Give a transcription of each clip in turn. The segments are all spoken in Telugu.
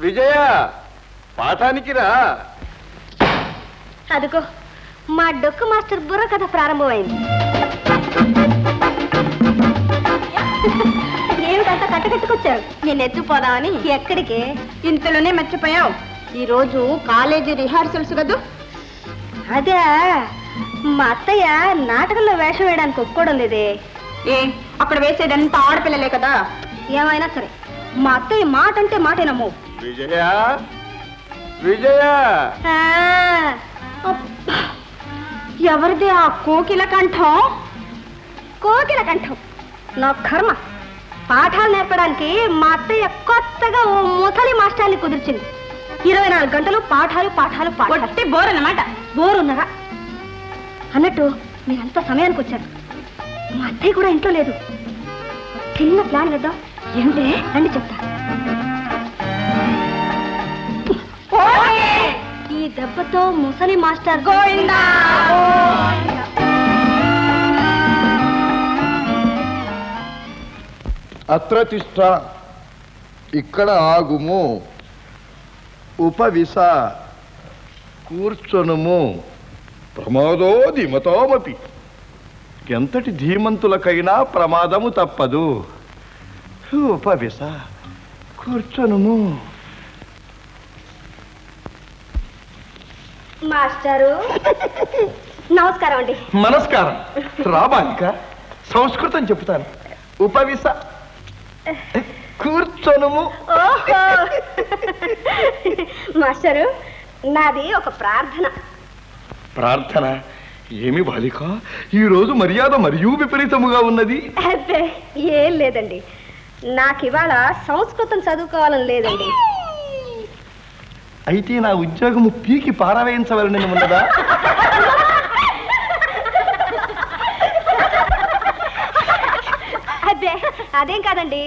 విజయ పాఠానికి రా. అదిగో మా డొక్కు మాస్టర్ బుర్ర కథ ప్రారంభమైంది. ఏమిటంత కట్టకట్టుకొచ్చారు నేను ఎత్తుపోదామని ఎక్కడికి? ఇంతలోనే మర్చిపోయావు. ఈరోజు కాలేజీ రిహార్సల్స్ కదూ? అదే మా అత్తయ్య నాటకంలో వేషం వేయడానికి ఒప్పుకోవడం లేదే. ఏ అక్కడ వేసేదంతా ఆడపిల్లలే కదా. ఏమైనా సరే మా అత్తయ్య మాట అంటే మాటేనమ్మో. విజయ? విజయ? ఆ. ఎవరిది ఆ కోకిల కంఠం? కోకిల కంఠం. నా కర్మ. పాఠాలు నేర్పడానికి మా అత్తయ్య కొత్తగా ఓ ముసలి మాస్టర్ని కుదిర్చింది. ఇరవై నాలుగు గంటలు పాఠాలు పాఠాలు పాఠాలు. బోర్ అన్నమాట బోర్ ఉన్నరా అన్నట్టు మీరంతా సమయానికి వచ్చారు మా అత్తయ్య కూడా ఇంట్లో లేదు. చిన్న ప్లాన్ వేద్దాం. ఏమిటే? రండి చెప్తా. దెబ్బతో ముసలి మాస్టర్. గోవిందా! అత్ర తిష్ట ఇక్కడ ఆగుము ఉపవిశ కూర్చొనుము. ప్రమాదో ధీమతోమపి. ఎంతటి ధీమంతులకైనా ప్రమాదము తప్పదు. ఉపవిశ కూర్చొనుము. మాస్టరు. నమస్కారం అండి. నమస్కారం రాబాలిక సంస్కృతం చెప్తాను ఉపవిశ. కూర్చొనుము. ఓహో. మాస్టరు నాది ఒక ప్రార్థన. ప్రార్థన? ఏమి బాలిక? ఈ రోజు మర్యాద మరియు విపరీతముగా ఉన్నది. అబ్బే ఏం లేదండి. నాకు ఇవాళ సంస్కృతం చదువుకోవాలని లేదండి. అయితే నా ఉద్యోగము పీకి పారవేయించవలని ఉన్నదా? అబ్బే అదేం కాదండి.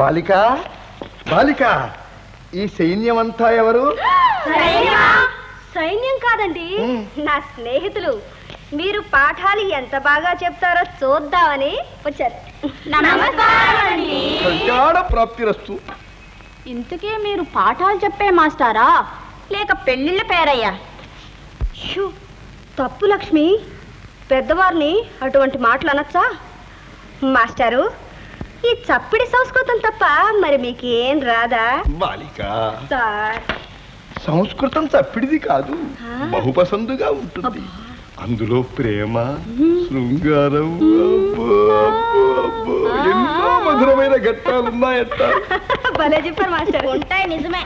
బాలిక బాలిక ఈ సైన్యమంతా ఎవరు? సైన్యం? కాదండి. నా స్నేహితులు. మీరు పాఠాలు ఎంత బాగా చెప్తారో చూద్దామని వచ్చారు. కళ్యాణ ప్రాప్తిరస్తు. ఇంతకే మీరు పాఠాలు చెప్పే మాస్టారా? లేక పెళ్ళిళ్ళ పేరయ్యా? తప్పు లక్ష్మి. పెద్దవారిని అటువంటి మాటలు అనొచ్చా? మాస్టారు ఈ చప్పిడి సంస్కృతం తప్ప మరి మీకేం రాదా? బాలిక. సార్. సంస్కృతం తప్పిడిది కాదు? బహుపసందుగా ఉంటుంది. అందులో ప్రేమ శృంగారం అబ్బో, అబ్బో, అబ్బో, ఎన్నో మధురమైన ఘట్టాలున్నాయట భలే చెప్పారు మాస్టర్. ఉంటాయి నిజమే.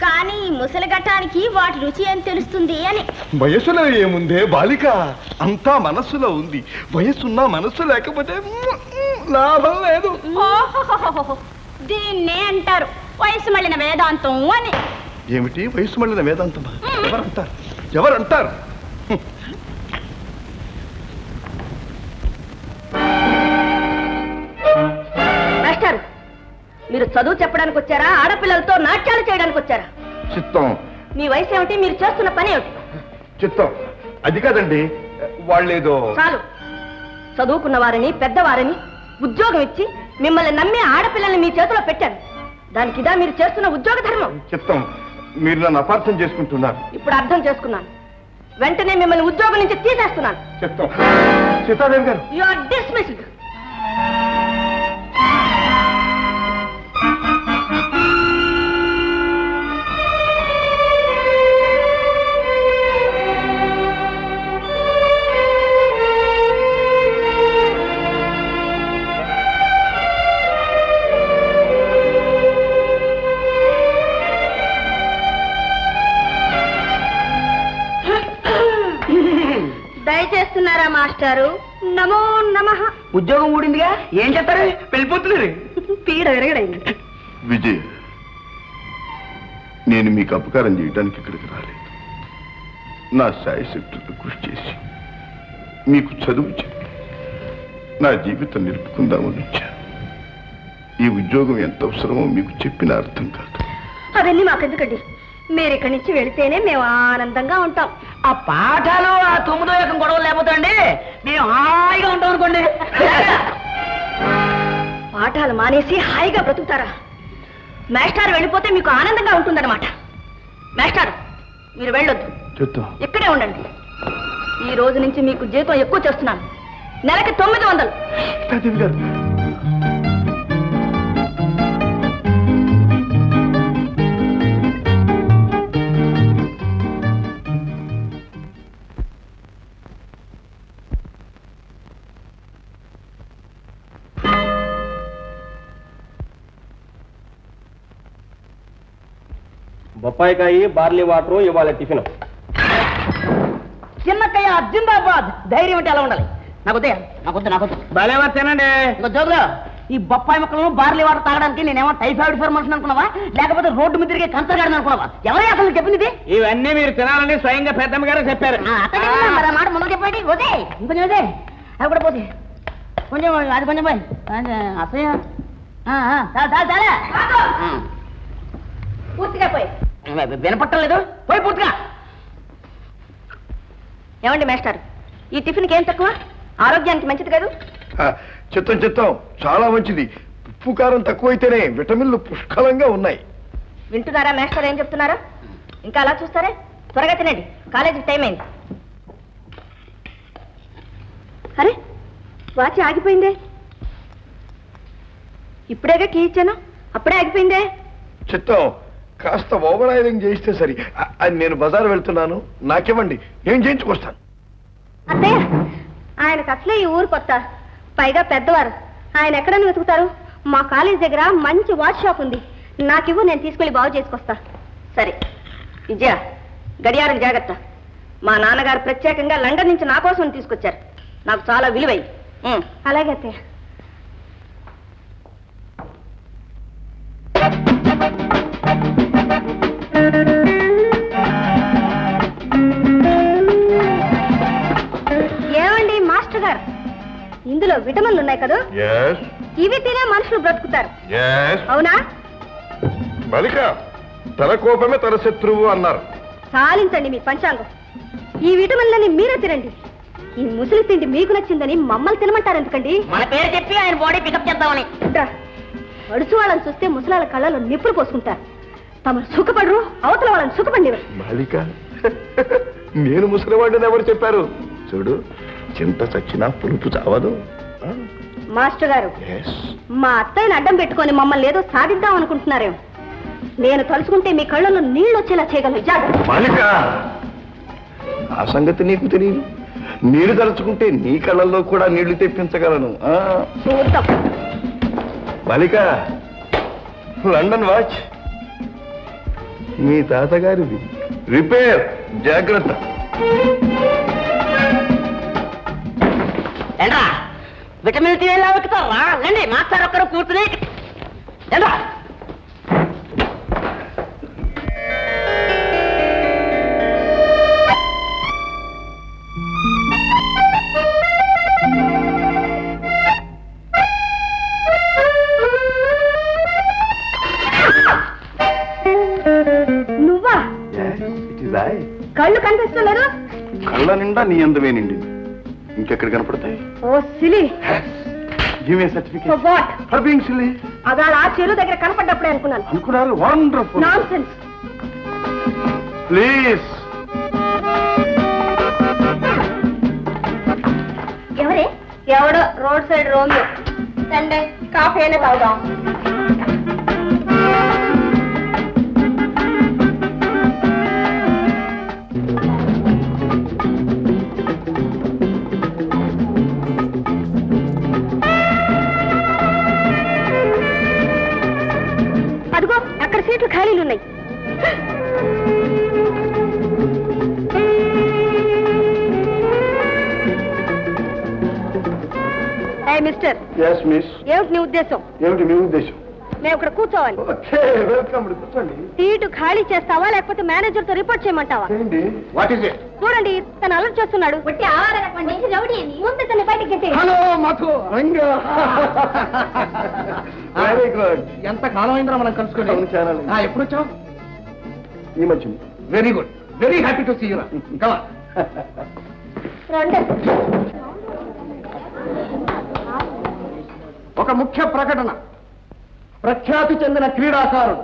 కానీ ముసలి ఘట్టానికి వాటి రుచి ఏం తెలుస్తుంది అని. వయసులో ఏముందే బాలిక? అంతా మనస్సులో ఉంది. వయసున్నా మనస్సు లేకపోతే లాభం లేదు. ఓహోహోహోహో. దీన్నే అంటారు. వయసు మళ్ళిన వేదాంతం అని. ఏమిటి? వయసు మళ్ళిన వేదాంతమా? ఎవరంటారు? ఎవరంటారు? మీరు చదువు చెప్పడానికి వచ్చారా? ఆడపిల్లలతో నాట్యాలు చేయడానికి వచ్చారా? చిత్తం. మీ వయసు ఏమిటి? మీరు చేస్తున్న పని ఏమిటి? చిత్తం. అది కాదండి. వాళ్ళేదో చాలు. చదువుకున్న వారిని పెద్దవారిని ఉద్యోగం ఇచ్చి మిమ్మల్ని నమ్మి ఆడపిల్లల్ని మీ చేతిలో పెట్టాను దానికి ఇదా మీరు చేస్తున్న ఉద్యోగ ధర్మం? చిత్తం. మీరు నన్ను అపార్థం చేసుకుంటున్నారు. ఇప్పుడు అర్థం చేసుకున్నాను. వెంటనే మిమ్మల్ని ఉద్యోగం నుంచి తీసేస్తున్నాను. చిత్తం. సీతాదేవి గారు. యు ఆర్ డిస్మిస్డ్ దయచేస్తున్నారా మాస్టారు? నమో నమః. ఉద్యోగం ఊడిందిగా? ఏం చేస్తారు? వెళ్ళిపోతున్నారు పీడ విరగడైంది. విజయ్ నేను మీకు అపకారం చేయడానికి ఇక్కడికి రాలేదు. నా శాయశక్తులతో కృషి చేసి మీకు చదువు చెప్పి నా జీవితం నిలుపుకుందామని వచ్చాను. ఈ ఉద్యోగం ఎంత అవసరమో మీకు చెప్పిన అర్థం కాదు అవన్నీ మాకెందుకండి? మీరు ఇక్కడి నుంచి వెళితేనే మేము ఆనందంగా ఉంటాం. ఆ పాఠాలు ఆ తొమ్మిదో యొక్క గొడవలు లేకపోతే అండి మేము హాయిగా ఉంటాం అనుకోండి. పాఠాలు మానేసి హాయిగా బ్రతుకుతారా? మాస్టర్ వెళ్ళిపోతే మీకు ఆనందంగా ఉంటుందన్నమాట. మాస్టర్ మీరు వెళ్ళొద్దు. ఇక్కడే ఉండండి. ఈ రోజు నుంచి మీకు జీతం ఎక్కువ చేస్తున్నాను. నెలకి తొమ్మిది వందలు. గారు బొప్పాయికాయి బార్లీ వాటర్ ఇవాళ టిఫిన్. చిన్నక్కయ్య జిందాబాద్. ధైర్యం అంటే ఎలా ఉండాలి? నాకు వద్దే నాకు వద్దు నాకు వద్దు. భలే వచ్చానండి ఇంకో జోగులు ఈ బొప్పాయి మొక్కలను బార్లీ వాటర్ తాగడానికి నేనేమో టైఫాయిడ్ ఫీవర్ మనుషులు అనుకున్నావా? లేకపోతే రోడ్డు మీద తిరిగే కంచగాడిని అనుకున్నావా? ఎవరే అసలు చెప్పింది? ఇది? ఇవన్నీ మీరు తినాలని స్వయంగా పెద్దమ్మ గారే చెప్పారు? మరి మాట ముందు చెప్పండి వదే ఇంకొంచెం వదే అది కూడా పోతే. కొంచెం అది కొంచెం పోయి. అసహ్య. ఆ, ఆ, చాలు చాలు చాలే. పూర్తిగా పోయి. వినపట్టం లేదు. పోయి పూర్తిగా. ఏమండి మాస్టర్? ఈ టిఫిన్కి ఏం తక్కువ? ఆరోగ్యానికి మంచిది కాదు? చిత్తం చిత్తం. చాలా మంచిది. ఉప్పు కారం తక్కువైతేనే విటమిన్లు పుష్కలంగా ఉన్నాయి. వింటున్నారా మాస్టర్? ఏం చెప్తున్నారా? ఇంకా అలా చూస్తారే? త్వరగా తినండి. కాలేజీకి టైం అయింది. అరే వాచి ఆగిపోయిందే. ఇప్పుడేగా కీ ఇచ్చాను? అప్పుడే ఆగిపోయిందే. చిత్తం కాస్త ఓవరాయిలింగ్ చేయిస్తే సరి. ఆ, నేను బజార్ వెళ్తున్నాను. నాకివ్వండి. ఏం చేయించుకొస్తాను. అత్తయ్య ఆయనకు అసలే ఈ ఊరు కొత్త. పైగా పెద్దవారు. ఆయన ఎక్కడని వెతుకుతారు? మా కాలేజ్ దగ్గర మంచి వాచ్ షాప్ ఉంది. నాకివ్వు నేను తీసుకెళ్ళి బాగు చేసుకొస్తా. సరే. విజయ గడియారం జాగ్రత్త. మా నాన్నగారు ప్రత్యేకంగా లండన్ నుంచి నా కోసం తీసుకొచ్చారు. నాకు చాలా విలువైంది అలాగే అత్తయ్య. ఏమండి మాస్టర్ గారు? ఇందులో విటమిన్లు ఉన్నాయి కదా? ఎస్ ఇవి తినే మనుషులు బ్రతుకుతారు. ఎస్ అవునా? మలిక తన కోపమే తన శత్రువు అన్నారు. చాలించండి మీ పంచాంగం. ఈ విటమిన్లని మీరే తినండి. ఈ ముసలి తిండి మీకు నచ్చిందని మమ్మల్ని తినమంటారు ఎందుకండి? మన పేరు చెప్పి ఆయన బాడీ పికప్ చేద్దామని. అడుచు వాళ్ళని చూస్తే ముసలాల కళ్ళలో నిప్పులు పోసుకుంటారు. తమరు సుఖపడరు అవతల వాళ్ళని సుఖపడినరు మాలిక నేను ముసలివాడిని ఎవరు చెప్పారు? చూడు చింత చచ్చినా పులుపు చావదు. మాస్టర్ గారు మా అత్తయ్యని అడ్డం పెట్టుకొని మమ్మల్ని ఏదో సాధిద్దాం అనుకుంటున్నారేమో నేను తలుచుకుంటే మీ కళ్ళలో నీళ్ళు వచ్చేలా చేయగలను. మాలిక ఆ సంగతి నీకు తెలియదు. నీళ్ళు తలుచుకుంటే నీ కళ్ళల్లో కూడా నీళ్ళు తెప్పించగలను. మాలిక లండన్ వాచ్. మీ తాతగారిది. రిపేర్ జాగ్రత్త. ఏంట్రా? విటమిన్ టీ ఎలా వెక్కుతారా రండి మాస్టర్ ఒక్కరు కూర్చుని నిండా నీ అందమే నిండి ఇంకెక్కడ కనపడతాయి? ఓ silly. Give a for certificate what for being silly అదాళ ఆ చెరువు దగ్గర కనపడ్డప్పుడే అనుకున్నాను. అనుకున్నారు? వండర్ఫుల్ నాన్ సెన్స్ ప్లీజ్ ఎవరే? ఎవడో రోడ్ సైడ్ రోమియో. రండి కాఫీ అయినా తాగుదాం. మిస్టర్. ఎస్ మిస్ ఏమిటి నీ ఉద్దేశం? ఏమిటి మీ ఉద్దేశం? మేము ఇక్కడ కూర్చోవాలి. Okay welcome. కూర్చోండి. సీటు ఖాళీ చేస్తావా లేకపోతే మేనేజర్తో రిపోర్ట్ చేయమంటావా? ఏంటి? వాట్ ఇస్ ఇట్ చూడండి తను అలర్ట్ చేస్తున్నాడు. ముందు తన బయటికి గెట్టి hello Madhu. Ranga. Very good ఎంత కాలం అయిందిరా మనం కలుసుకుని? అవును, చాలా. ఆ, ఎప్పుడు వచ్చావు ఈ మధ్య very good very happy to see you come రండి. ఒక ముఖ్య ప్రకటన. ప్రఖ్యాతి చెందిన క్రీడాకారుడు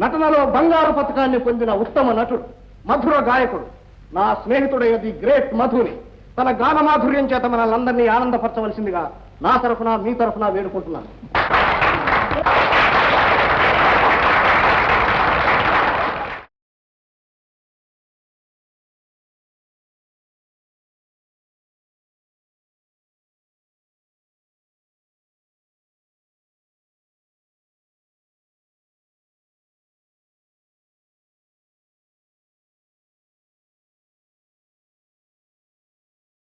నటనలో బంగారు పథకాన్ని పొందిన ఉత్తమ నటుడు మధుర గాయకుడు. నా స్నేహితుడైన ది గ్రేట్ మధుని తన గాన మాధుర్యం చేత మనల్ని అందరినీ ఆనందపరచవలసిందిగా నా తరఫున మీ తరఫున వేడుకుంటున్నాను.